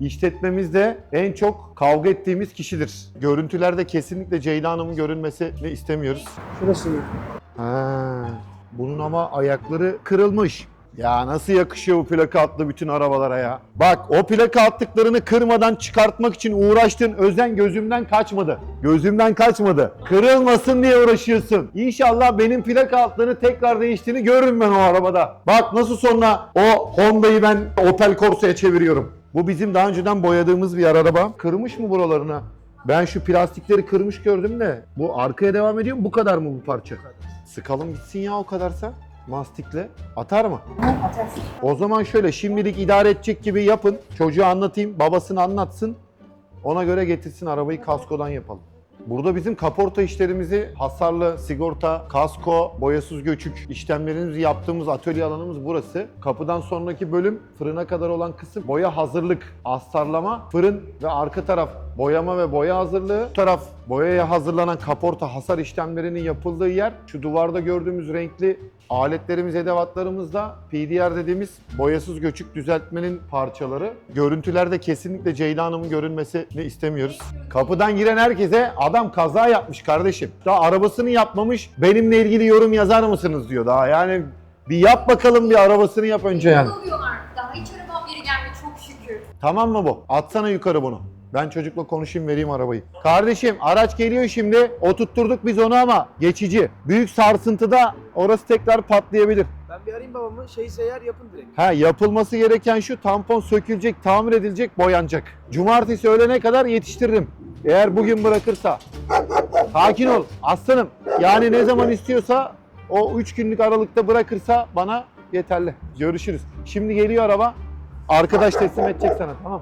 İşletmemizde en çok kavga ettiğimiz kişidir. Görüntülerde kesinlikle Ceyda Hanım'ın görünmesini istemiyoruz. Şurası mı? Ha, bunun ama ayakları kırılmış. Ya nasıl yakışıyor bu plaka atlı bütün arabalara ya. Bak o plaka attıklarını kırmadan çıkartmak için uğraştığın özen gözümden kaçmadı. Gözümden kaçmadı. Kırılmasın diye uğraşıyorsun. İnşallah benim plaka atlarını tekrar değiştiğini görürüm ben o arabada. Bak nasıl sonra o Honda'yı ben Opel Corsa'ya çeviriyorum. Bu bizim daha önceden boyadığımız bir araba. Kırmış mı buralarına? Ben şu plastikleri kırmış gördüm de bu arkaya devam ediyor mu? Bu kadar mı bu parça? Sıkalım gitsin ya o kadarsa. Mastikle. Atar mı? Atarsın. O zaman şöyle şimdilik idare edecek gibi yapın. Çocuğa anlatayım, babasını anlatsın. Ona göre getirsin arabayı kaskodan yapalım. Burada bizim kaporta işlerimizi hasarlı, sigorta, kasko, boyasız göçük işlemlerimizi yaptığımız atölye alanımız burası. Kapıdan sonraki bölüm fırına kadar olan kısım boya hazırlık, astarlama, fırın ve arka taraf boyama ve boya hazırlığı. Bu taraf boyaya hazırlanan kaporta hasar işlemlerinin yapıldığı yer. Şu duvarda gördüğümüz renkli aletlerimiz, edevatlarımız da PDR dediğimiz boyasız göçük düzeltmenin parçaları. Görüntülerde kesinlikle Ceyda Hanım'ın görünmesini istemiyoruz. Kapıdan giren herkese adam kaza yapmış kardeşim. Daha arabasını yapmamış benimle ilgili yorum yazar mısınız diyor daha yani bir yap bakalım bir arabasını yap önce yani. oluyorlar. Daha hiç arabam geri gelmedi çok şükür. Tamam mı bu? Atsana yukarı bunu. Ben çocukla konuşayım vereyim arabayı. Kardeşim araç geliyor şimdi. Oturtturduk biz onu ama geçici. Büyük sarsıntıda orası tekrar patlayabilir. Ben bir arayayım babamı. Şeyse eğer yapın direkt. Ha yapılması gereken şu tampon sökülecek, tamir edilecek, boyanacak. Cumartesi öğlene kadar yetiştiririm. Eğer bugün bırakırsa. Sakin ol aslanım. Yani ne zaman istiyorsa o 3 günlük aralıkta bırakırsa bana yeterli. Görüşürüz. Şimdi geliyor araba. Arkadaş teslim edecek sana tamam